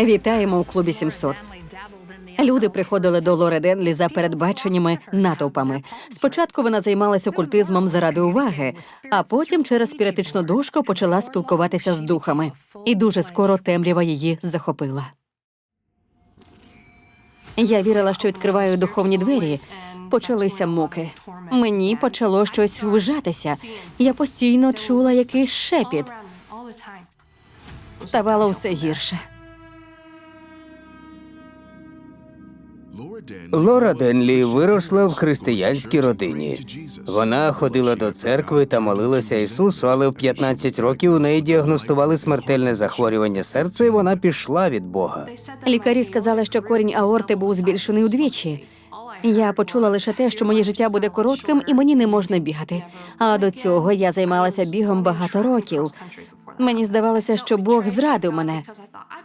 Вітаємо у клубі 700. Люди приходили до Лори Денлі за передбаченнями натовпами. Спочатку вона займалася окультизмом заради уваги, а потім через спіритичну дошку почала спілкуватися з духами. І дуже скоро темрява її захопила. Я вірила, що відкриваю духовні двері. Почалися муки. Мені почало щось вижатися. Я постійно чула якийсь шепіт. Ставало все гірше. Лора Денлі виросла в християнській родині. Вона ходила до церкви та молилася Ісусу, але в 15 років у неї діагностували смертельне захворювання серця, і вона пішла від Бога. Лікарі сказали, що корінь аорти був збільшений удвічі. Я почула лише те, що моє життя буде коротким і мені не можна бігати. А до цього я займалася бігом багато років. Мені здавалося, що Бог зрадив мене.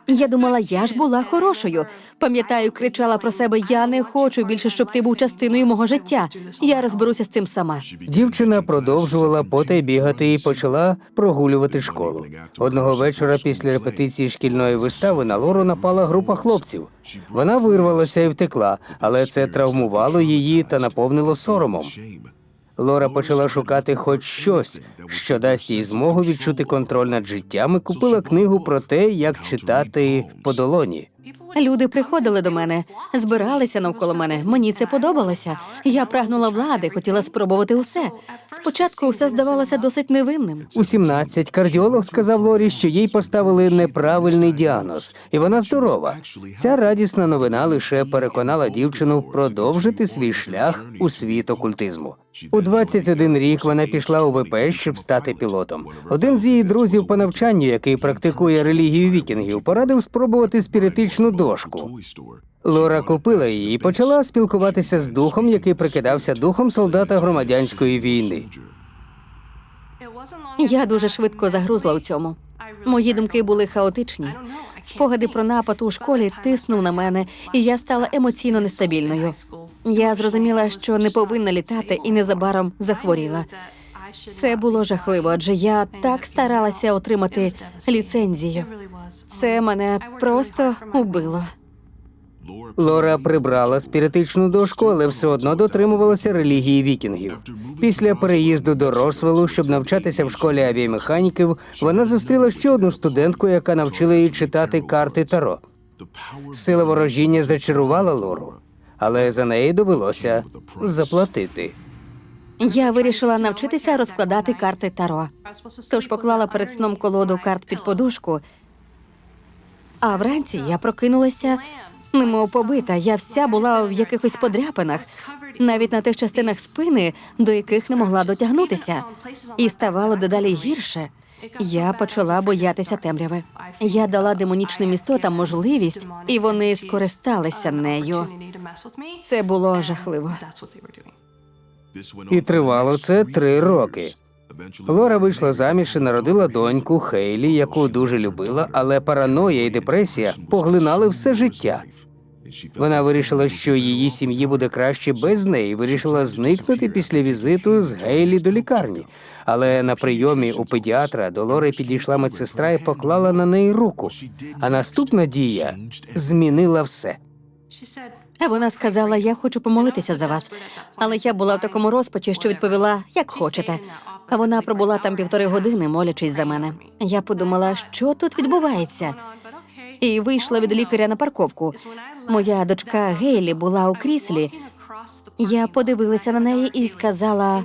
Я думала, я ж була хорошою. Пам'ятаю, кричала про себе: я не хочу більше, щоб ти був частиною мого життя. Я розберуся з цим сама. Дівчина продовжувала потай бігати і почала прогулювати школу. Одного вечора після репетиції шкільної вистави на Лору напала група хлопців. Вона вирвалася і втекла, але це травмувало її та наповнило соромом. Лора почала шукати хоч щось, що дасть їй змогу відчути контроль над життям і купила книгу про те, як читати по долоні. Люди приходили до мене, збиралися навколо мене. Мені це подобалося. Я прагнула влади, хотіла спробувати усе. Спочатку все здавалося досить невинним. У 17 кардіолог сказав Лорі, що їй поставили неправильний діагноз, і вона здорова. Ця радісна новина лише переконала дівчину продовжити свій шлях у світ окультизму. У 21 рік вона пішла у ВП, щоб стати пілотом. Один з її друзів по навчанню, який практикує релігію вікінгів, порадив спробувати спіритичну дошку. Лора купила її і почала спілкуватися з духом, який прикидався духом солдата громадянської війни. Я дуже швидко загрузла у цьому. Мої думки були хаотичні. Спогади про напад у школі тиснув на мене, і я стала емоційно нестабільною. Я зрозуміла, що не повинна літати, і незабаром захворіла. Це було жахливо, адже я так старалася отримати ліцензію. Це мене просто убило. Лора прибрала спіритичну дошку, але все одно дотримувалася релігії вікінгів. Після переїзду до Росвелу, щоб навчатися в школі авіамеханіків, вона зустріла ще одну студентку, яка навчила її читати карти Таро. Сила ворожіння зачарувала Лору, але за неї довелося заплатити. Я вирішила навчитися розкладати карти Таро. Тож поклала перед сном колоду карт під подушку. А вранці я прокинулася, немов побита. Я вся була в якихось подряпинах, навіть на тих частинах спини, до яких не могла дотягнутися. І ставало дедалі гірше. Я почала боятися темряви. Я дала демонічним істотам можливість, і вони скористалися нею. Це було жахливо. І тривало це три роки. Лора вийшла заміж і народила доньку Хейлі, яку дуже любила, але параноя і депресія поглинали все життя. Вона вирішила, що її сім'ї буде краще без неї. Вирішила зникнути після візиту з Гейлі до лікарні. Але на прийомі у педіатра до Лори підійшла медсестра і поклала на неї руку. А наступна дія змінила все. Вона сказала: Я хочу помолитися за вас. Але я була в такому розпачі, що відповіла, як хочете. А вона пробула там півтори години, молячись за мене. Я подумала, що тут відбувається, і вийшла від лікаря на парковку. Моя дочка Гейлі була у кріслі. Я подивилася на неї і сказала: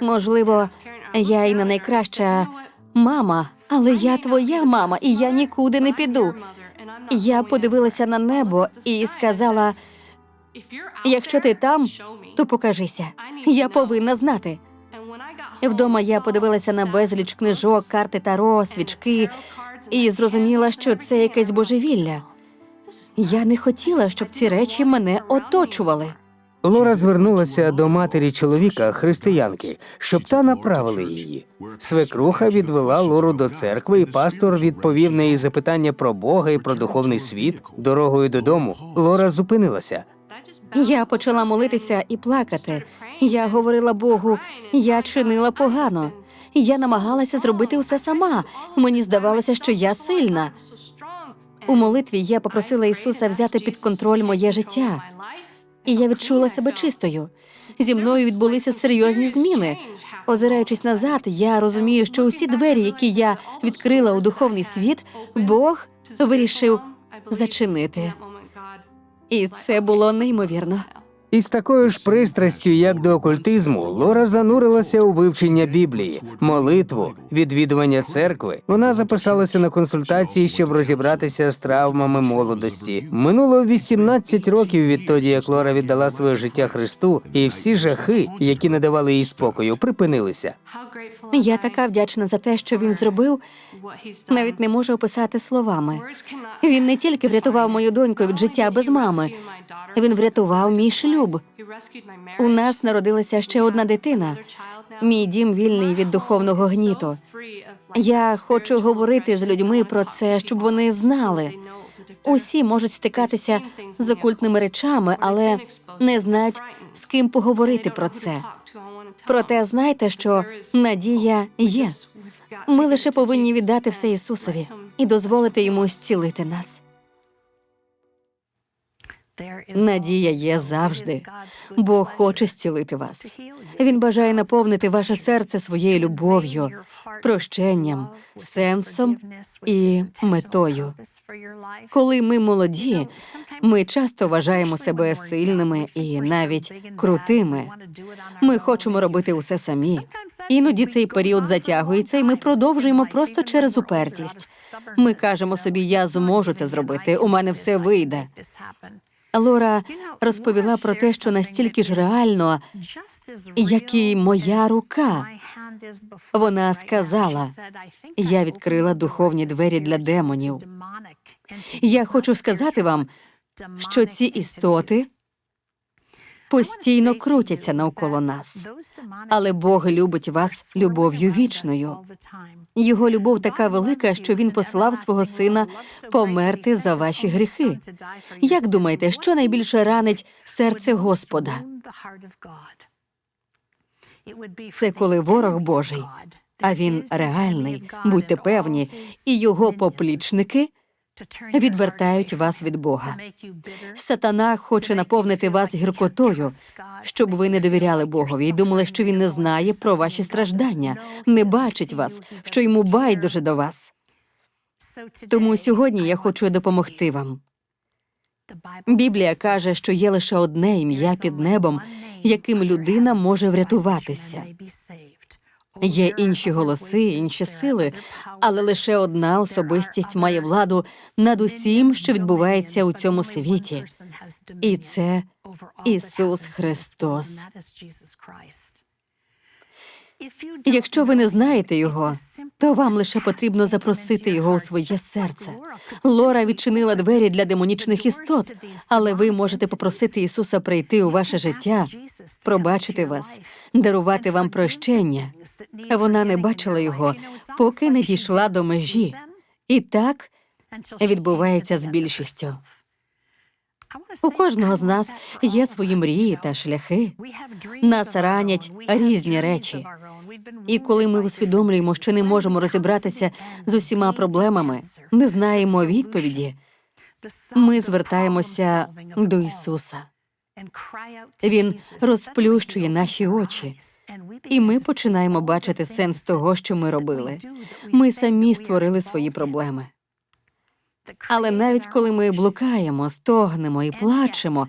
можливо, я і не найкраща мама, але я твоя мама, і я нікуди не піду. Я подивилася на небо і сказала: якщо ти там, то покажися. Я повинна знати. Вдома я подивилася на безліч книжок, карти таро, свічки і зрозуміла, що це якесь божевілля. Я не хотіла, щоб ці речі мене оточували. Лора звернулася до матері чоловіка, християнки, щоб та направила її. Свекруха відвела Лору до церкви, і пастор відповів на її запитання про Бога і про духовний світ. Дорогою додому Лора зупинилася. Я почала молитися і плакати. Я говорила Богу, я чинила погано. Я намагалася зробити усе сама. Мені здавалося, що я сильна. У молитві я попросила Ісуса взяти під контроль моє життя, і я відчула себе чистою. Зі мною відбулися серйозні зміни. Озираючись назад, я розумію, що усі двері, які я відкрила у духовний світ, Бог вирішив зачинити. І це було неймовірно. Із такою ж пристрастю, як до окультизму, Лора занурилася у вивчення Біблії, молитву, відвідування церкви. Вона записалася на консультації, щоб розібратися з травмами молодості. Минуло 18 років відтоді, як Лора віддала своє життя Христу, і всі жахи, які не давали їй спокою, припинилися. Я така вдячна за те, що він зробив, навіть не можу описати словами. Він не тільки врятував мою доньку від життя без мами, він врятував мій шлюб. У нас народилася ще одна дитина. Мій дім вільний від духовного гніту. Я хочу говорити з людьми про це, щоб вони знали. Усі можуть стикатися з окультними речами, але не знають, з ким поговорити про це. Проте знайте, що надія є. Ми лише повинні віддати все Ісусові і дозволити йому зцілити нас. Надія є завжди. Бог хоче зцілити вас. Він бажає наповнити ваше серце своєю любов'ю, прощенням, сенсом і метою. Коли ми молоді, ми часто вважаємо себе сильними і навіть крутими. Ми хочемо робити усе самі. Іноді цей період затягується, і ми продовжуємо просто через упертість. Ми кажемо собі, я зможу це зробити, у мене все вийде. Лора розповіла про те, що настільки ж реально, як і моя рука. Вона сказала, я відкрила духовні двері для демонів. Я хочу сказати вам, що ці істоти постійно крутяться навколо нас. Але Бог любить вас любов'ю вічною. Його любов така велика, що він послав свого сина померти за ваші гріхи. Як думаєте, що найбільше ранить серце Господа? Це коли ворог Божий, а він реальний, будьте певні, і його поплічники відвертають вас від Бога. Сатана хоче наповнити вас гіркотою, щоб ви не довіряли Богові і думали, що він не знає про ваші страждання, не бачить вас, що йому байдуже до вас. Тому сьогодні я хочу допомогти вам. Біблія каже, що є лише одне ім'я під небом, яким людина може врятуватися. Є інші голоси, інші сили, але лише одна особистість має владу над усім, що відбувається у цьому світі, і це Ісус Христос. Якщо ви не знаєте його, то вам лише потрібно запросити його у своє серце. Лора відчинила двері для демонічних істот, але ви можете попросити Ісуса прийти у ваше життя, пробачити вас, дарувати вам прощення. Вона не бачила його, поки не дійшла до межі. І так відбувається з більшістю. У кожного з нас є свої мрії та шляхи. Нас ранять різні речі. І коли ми усвідомлюємо, що не можемо розібратися з усіма проблемами, не знаємо відповіді, ми звертаємося до Ісуса. Він розплющує наші очі, і ми починаємо бачити сенс того, що ми робили. Ми самі створили свої проблеми. Але навіть коли ми блукаємо, стогнемо і плачемо,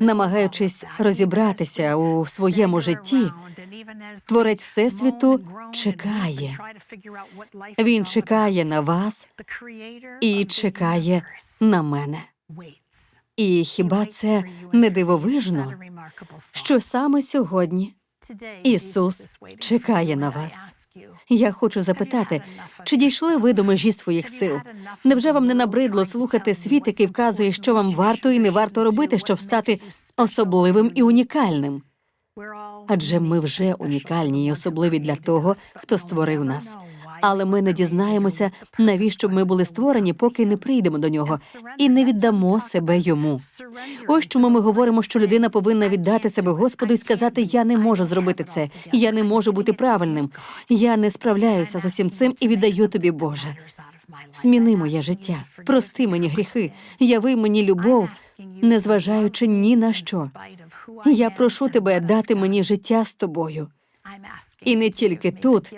намагаючись розібратися у своєму житті, творець Всесвіту чекає. Він чекає на вас і чекає на мене. І хіба це не дивовижно, що саме сьогодні Ісус чекає на вас? Я хочу запитати, чи дійшли ви до межі своїх сил? Невже вам не набридло слухати світ, який вказує, що вам варто і не варто робити, щоб стати особливим і унікальним? Адже ми вже унікальні і особливі для того, хто створив нас. Але ми не дізнаємося, навіщо ми були створені, поки не прийдемо до нього і не віддамо себе йому. Ось чому ми говоримо, що людина повинна віддати себе Господу і сказати: Я не можу зробити це, я не можу бути правильним, я не справляюся з усім цим і віддаю тобі, Боже. Зміни моє життя, прости мені гріхи, яви мені любов, незважаючи ні на що. Я прошу тебе дати мені життя з тобою. І не тільки тут,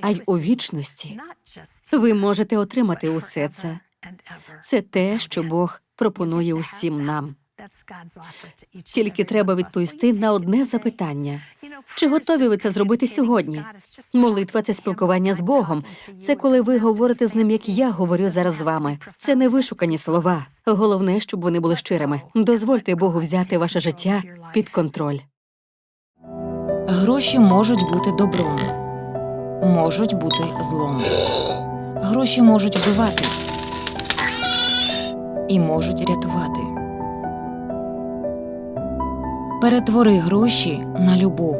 а й у вічності. Ви можете отримати усе це. Це те, що Бог пропонує усім нам. Тільки треба відповісти на одне запитання: чи готові ви це зробити сьогодні? Молитва це спілкування з Богом. Це коли ви говорите з ним, як я говорю зараз з вами. Це не вишукані слова. Головне, щоб вони були щирими. Дозвольте Богу взяти ваше життя під контроль. Гроші можуть бути добром, можуть бути злом. Гроші можуть вбивати і можуть рятувати. Перетвори гроші на любов.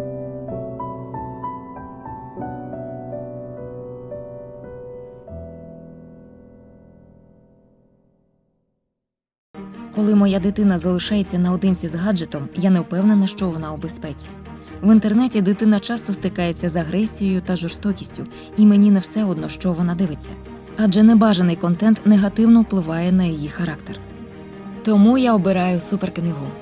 Коли моя дитина залишається наодинці з гаджетом, я не впевнена, що вона у безпеці. В інтернеті дитина часто стикається з агресією та жорстокістю, і мені не все одно, що вона дивиться. Адже небажаний контент негативно впливає на її характер. Тому я обираю суперкнигу.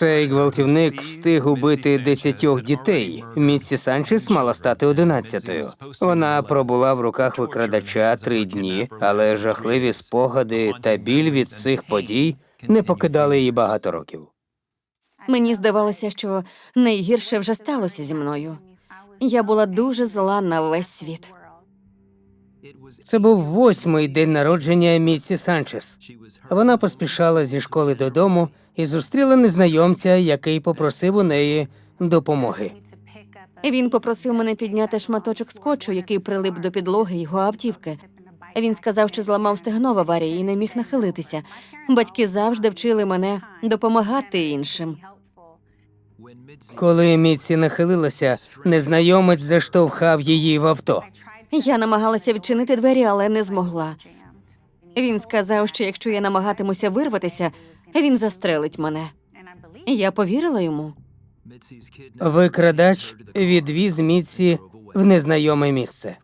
Цей гвалтівник встиг убити десятьох дітей. Міці Санчес мала стати одинадцятою. Вона пробула в руках викрадача три дні, але жахливі спогади та біль від цих подій не покидали її багато років. Мені здавалося, що найгірше вже сталося зі мною. Я була дуже зла на весь світ. Це був восьмий день народження Міці Санчес. Вона поспішала зі школи додому і зустріла незнайомця, який попросив у неї допомоги. Він попросив мене підняти шматочок скотчу, який прилип до підлоги його автівки. Він сказав, що зламав стегно в аварії і не міг нахилитися. Батьки завжди вчили мене допомагати іншим. Коли Міці нахилилася, незнайомець заштовхав її в авто. Я намагалася відчинити двері, але не змогла. Він сказав, що якщо я намагатимуся вирватися, він застрелить мене. Я повірила йому. Викрадач відвіз Міці в незнайоме місце.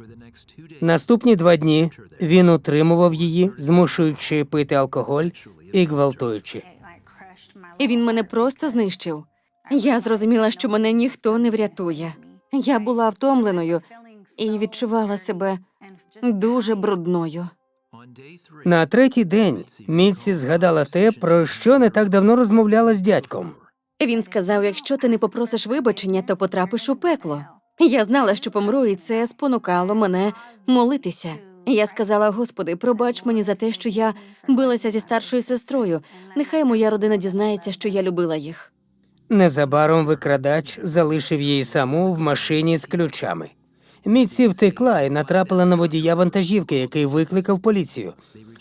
Наступні два дні він утримував її, змушуючи пити алкоголь і гвалтуючи. І він мене просто знищив. Я зрозуміла, що мене ніхто не врятує. Я була втомленою і відчувала себе дуже брудною. На третій день Міці згадала те, про що не так давно розмовляла з дядьком. Він сказав: якщо ти не попросиш вибачення, то потрапиш у пекло. Я знала, що помру, і це спонукало мене молитися. Я сказала: Господи, пробач мені за те, що я билася зі старшою сестрою. Нехай моя родина дізнається, що я любила їх. Незабаром викрадач залишив її саму в машині з ключами. Міці втекла і натрапила на водія вантажівки, який викликав поліцію.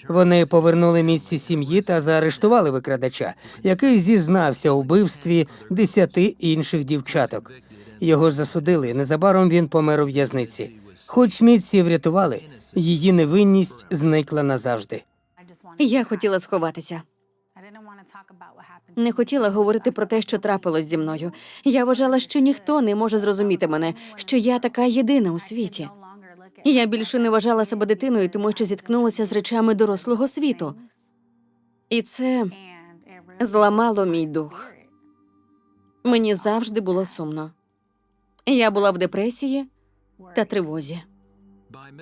Вони повернули місці сім'ї та заарештували викрадача, який зізнався у вбивстві десяти інших дівчаток. Його засудили. Незабаром він помер у в'язниці. Хоч міці врятували, її невинність зникла назавжди. Я хотіла сховатися. Не хотіла говорити про те, що трапилось зі мною. Я вважала, що ніхто не може зрозуміти мене, що я така єдина у світі. Я більше не вважала себе дитиною, тому що зіткнулася з речами дорослого світу. І це зламало мій дух. Мені завжди було сумно. Я була в депресії та тривозі.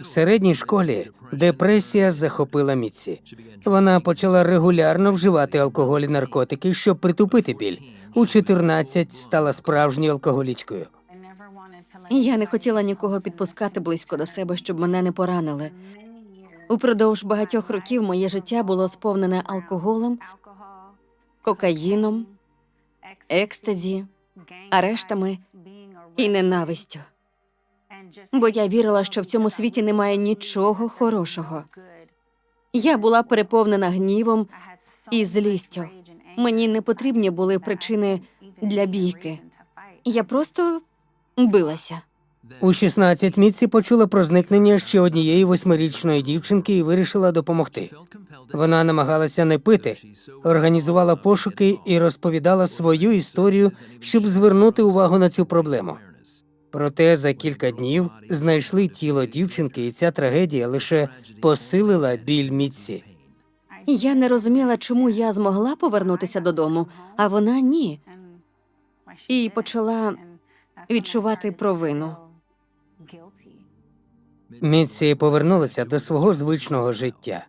В середній школі депресія захопила Міці. Вона почала регулярно вживати алкоголь і наркотики, щоб притупити біль. У 14 стала справжньою алкоголічкою. Я не хотіла нікого підпускати близько до себе, щоб мене не поранили. Упродовж багатьох років моє життя було сповнене алкоголем, кокаїном, екстазі, арештами і ненавистю. Бо я вірила, що в цьому світі немає нічого хорошого. Я була переповнена гнівом і злістю. Мені не потрібні були причини для бійки. Я просто билася. У 16 Мітсі почула про зникнення ще однієї восьмирічної дівчинки і вирішила допомогти. Вона намагалася не пити, організувала пошуки і розповідала свою історію, щоб звернути увагу на цю проблему. Проте за кілька днів знайшли тіло дівчинки, і ця трагедія лише посилила біль Мітсі. Я не розуміла, чому я змогла повернутися додому, а вона ні. І почала відчувати провину. Мітсі повернулася до свого звичного життя.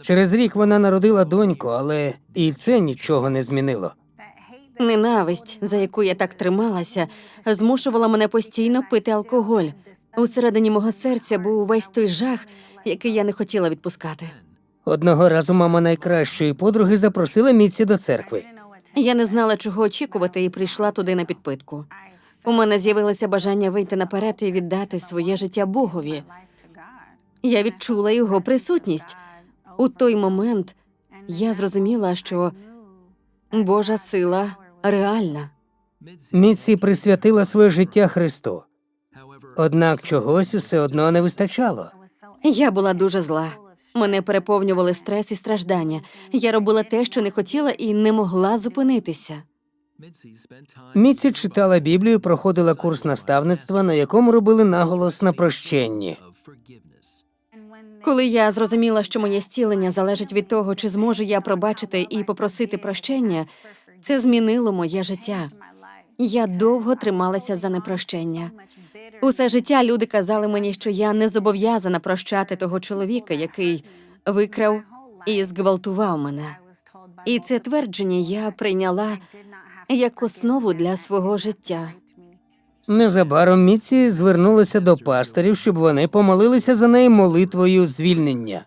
Через рік вона народила доньку, але і це нічого не змінило. Ненависть, за яку я так трималася, змушувала мене постійно пити алкоголь. Усередині мого серця був увесь той жах, який я не хотіла відпускати. Одного разу мама найкращої подруги запросила Мітсі до церкви. Я не знала, чого очікувати, і прийшла туди на підпитку. У мене з'явилося бажання вийти наперед і віддати своє життя Богові. Я відчула його присутність. У той момент я зрозуміла, що Божа сила реальна. Мітсі присвятила своє життя Христу. Однак чогось усе одно не вистачало. Я була дуже зла. Мене переповнювали стрес і страждання. Я робила те, що не хотіла, і не могла зупинитися. Мітсі читала Біблію, проходила курс наставництва, на якому робили наголос на прощенні. Коли я зрозуміла, що моє зцілення залежить від того, чи зможу я пробачити і попросити прощення, це змінило моє життя. Я довго трималася за непрощення. Усе життя люди казали мені, що я не зобов'язана прощати того чоловіка, який викрав і зґвалтував мене. І це твердження я прийняла як основу для свого життя. Незабаром Мітсі звернулася до пасторів, щоб вони помолилися за неї молитвою звільнення.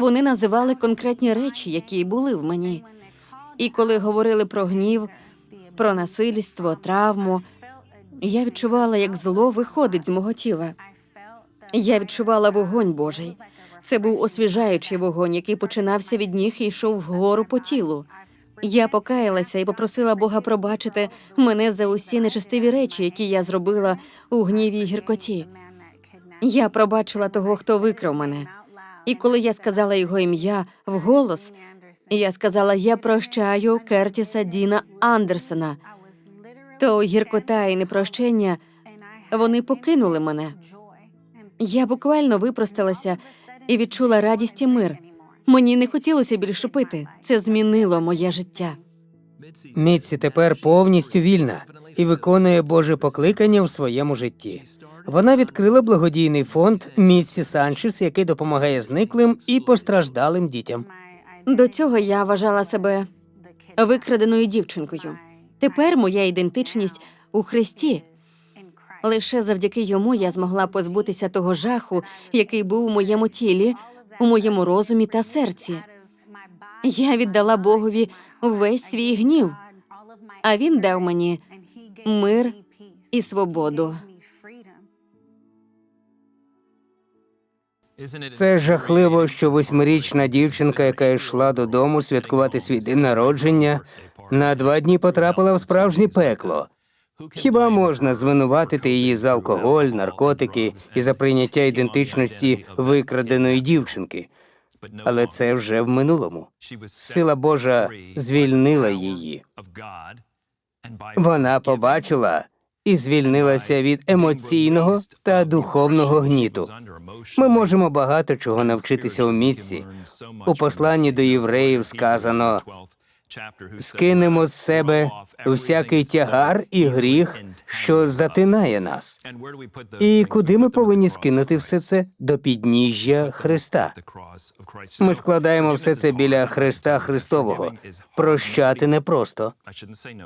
Вони називали конкретні речі, які були в мені. І коли говорили про гнів, про насильство, травму, я відчувала, як зло виходить з мого тіла. Я відчувала вогонь Божий. Це був освіжаючий вогонь, який починався від ніг і йшов вгору по тілу. Я покаялася і попросила Бога пробачити мене за усі нечестиві речі, які я зробила у гніві й гіркоті. Я пробачила того, хто викрав мене. І коли я сказала його ім'я вголос, я сказала: Я прощаю Кертіса Діна Андерсона. То гіркота і непрощення вони покинули мене. Я буквально випросталася і відчула радість і мир. Мені не хотілося більше пити. Це змінило моє життя. Мітсі тепер повністю вільна і виконує Боже покликання в своєму житті. Вона відкрила благодійний фонд Мітсі Санчес, який допомагає зниклим і постраждалим дітям. До цього я вважала себе викраденою дівчинкою. Тепер моя ідентичність у Христі. Лише завдяки йому я змогла позбутися того жаху, який був у моєму тілі, у моєму розумі та серці. Я віддала Богові весь свій гнів, а він дав мені мир і свободу. Це жахливо, що восьмирічна дівчинка, яка йшла додому святкувати свій день народження, на два дні потрапила в справжнє пекло. Хіба можна звинуватити її за алкоголь, наркотики і за прийняття ідентичності викраденої дівчинки? Але це вже в минулому. Сила Божа звільнила її. Вона побачила і звільнилася від емоційного та духовного гніту. Ми можемо багато чого навчитися у мітці. У посланні до євреїв сказано скинемо з себе всякий тягар і гріх, що затинає нас. І куди ми повинні скинути все це до підніжжя Христа? Ми складаємо все це біля Христа Христового. Прощати непросто.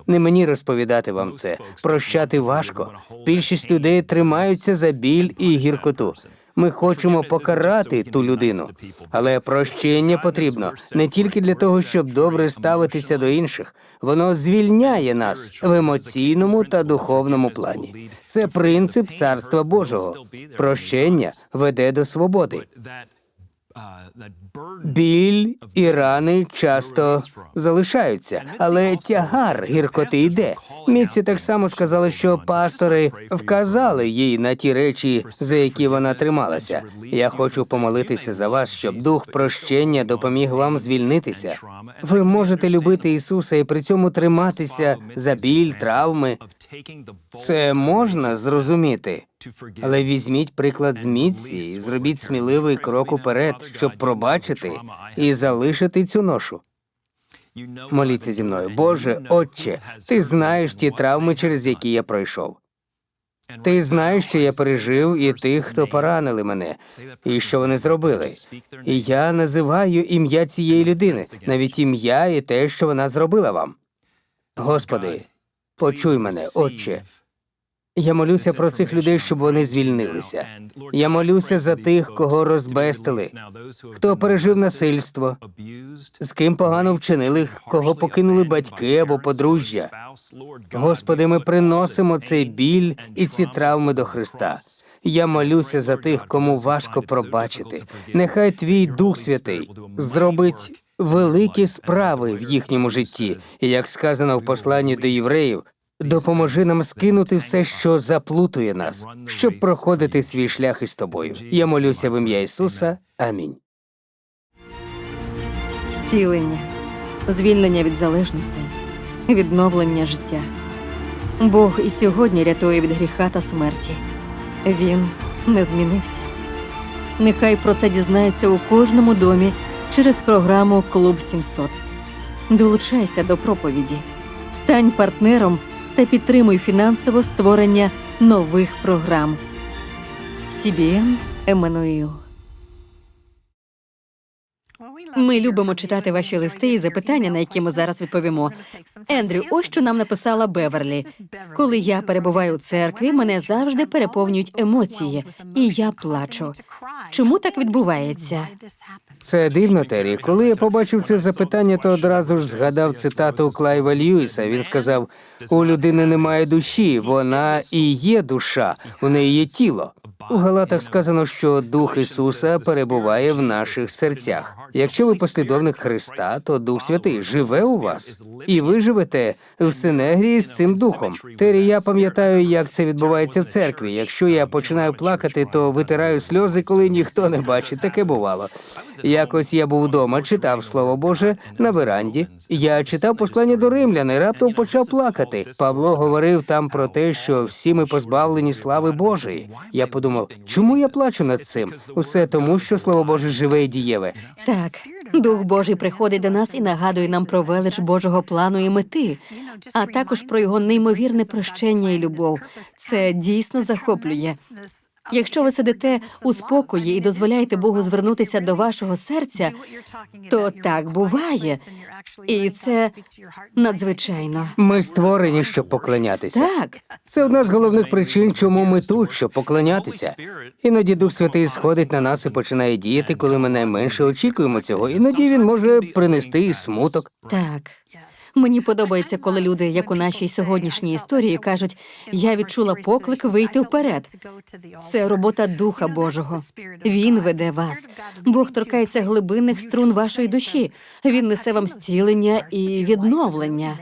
Не мені розповідати вам це. Прощати важко. Більшість людей тримаються за біль і гіркоту. Ми хочемо покарати ту людину, але прощення потрібно не тільки для того, щоб добре ставитися до інших. Воно звільняє нас в емоційному та духовному плані. Це принцип царства Божого. Прощення веде до свободи. Біль і рани часто залишаються, але тягар гіркоти йде. Міці так само сказала, що пастори вказали їй на ті речі, за які вона трималася. Я хочу помолитися за вас, щоб дух прощення допоміг вам звільнитися. Ви можете любити Ісуса і при цьому триматися за біль, травми. Це можна зрозуміти. Але візьміть приклад з Міці і зробіть сміливий крок уперед, щоб пробачити і залишити цю ношу. Моліться зі мною, Боже, Отче, ти знаєш ті травми, через які я пройшов. Ти знаєш, що я пережив, і тих, хто поранили мене, і що вони зробили. І я називаю ім'я цієї людини, навіть ім'я і те, що вона зробила вам. Господи, почуй мене, Отче. Я молюся про цих людей, щоб вони звільнилися. Я молюся за тих, кого розбестили, хто пережив насильство, з ким погано вчинили, кого покинули батьки або подружжя. Господи, ми приносимо цей біль і ці травми до Христа. Я молюся за тих, кому важко пробачити. Нехай твій Дух Святий зробить великі справи в їхньому житті, і як сказано в посланні до євреїв, допоможи нам скинути все, що заплутує нас, щоб проходити свій шлях із тобою. Я молюся в ім'я Ісуса. Амінь. Зцілення, звільнення від залежностей, відновлення життя. Бог і сьогодні рятує від гріха та смерті. Він не змінився. Нехай про це дізнається у кожному домі через програму Клуб 700. Долучайся до проповіді, стань партнером та підтримуй фінансово створення нових програм. CBN Еммануїл. Ми любимо читати ваші листи і запитання, на які ми зараз відповімо. Ендрю, ось що нам написала Беверлі. Коли я перебуваю у церкві, мене завжди переповнюють емоції, і я плачу. Чому так відбувається? Це дивно, Террі. Коли я побачив це запитання, то одразу ж згадав цитату Клайва Льюіса. Він сказав: у людини немає душі, вона і є душа, у неї є тіло. У Галатах сказано, що Дух Ісуса перебуває в наших серцях. Якщо ви послідовник Христа, то Дух Святий живе у вас, і ви живете в синергії з цим духом. Террі, я пам'ятаю, як це відбувається в церкві. Якщо я починаю плакати, то витираю сльози, коли ніхто не бачить. Таке бувало. Якось я був вдома, читав Слово Боже на веранді. Я читав послання до римлян і раптом почав плакати. Павло говорив там про те, що всі ми позбавлені слави Божої. Я подумав, чому я плачу над цим? Усе тому, що Слово Боже живе і дієве. Так, Дух Божий приходить до нас і нагадує нам про велич Божого плану і мети, а також про його неймовірне прощення і любов. Це дійсно захоплює. Якщо ви сидите у спокої і дозволяєте Богу звернутися до вашого серця, то так буває, і це надзвичайно. Ми створені, щоб поклонятися. Так, Це одна з головних причин, чому ми тут, щоб поклонятися. Іноді Дух Святий сходить на нас і починає діяти, коли ми найменше очікуємо цього. Іноді він може принести і смуток. так. Мені подобається, коли люди, як у нашій сьогоднішній історії, кажуть: я відчула поклик вийти вперед. Це робота Духа Божого. Він веде вас. Бог торкається глибинних струн вашої душі. Він несе вам зцілення і відновлення.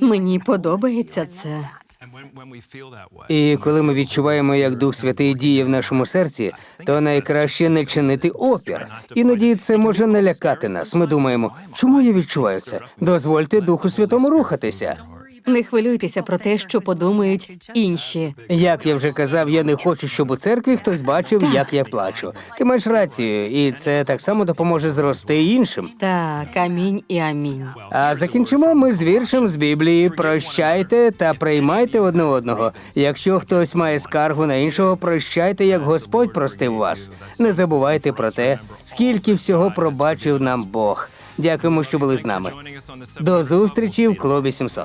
Мені подобається це. І коли ми відчуваємо, як Дух Святий діє в нашому серці, то найкраще не чинити опір. Іноді це може налякати нас. Ми думаємо, чому я відчуваю це? Дозвольте Духу Святому рухатися. Не хвилюйтеся про те, що подумають інші. Як я вже казав, я не хочу, щоб у церкві хтось бачив, як я плачу. Ти маєш рацію, і це так само допоможе зрости іншим. Так, амінь і амінь. А закінчимо ми з віршем з Біблії: прощайте та приймайте одне одного. Якщо хтось має скаргу на іншого, прощайте, як Господь простив вас. Не забувайте про те, скільки всього пробачив нам Бог. Дякуємо, що були з нами. До зустрічі в клубі 700.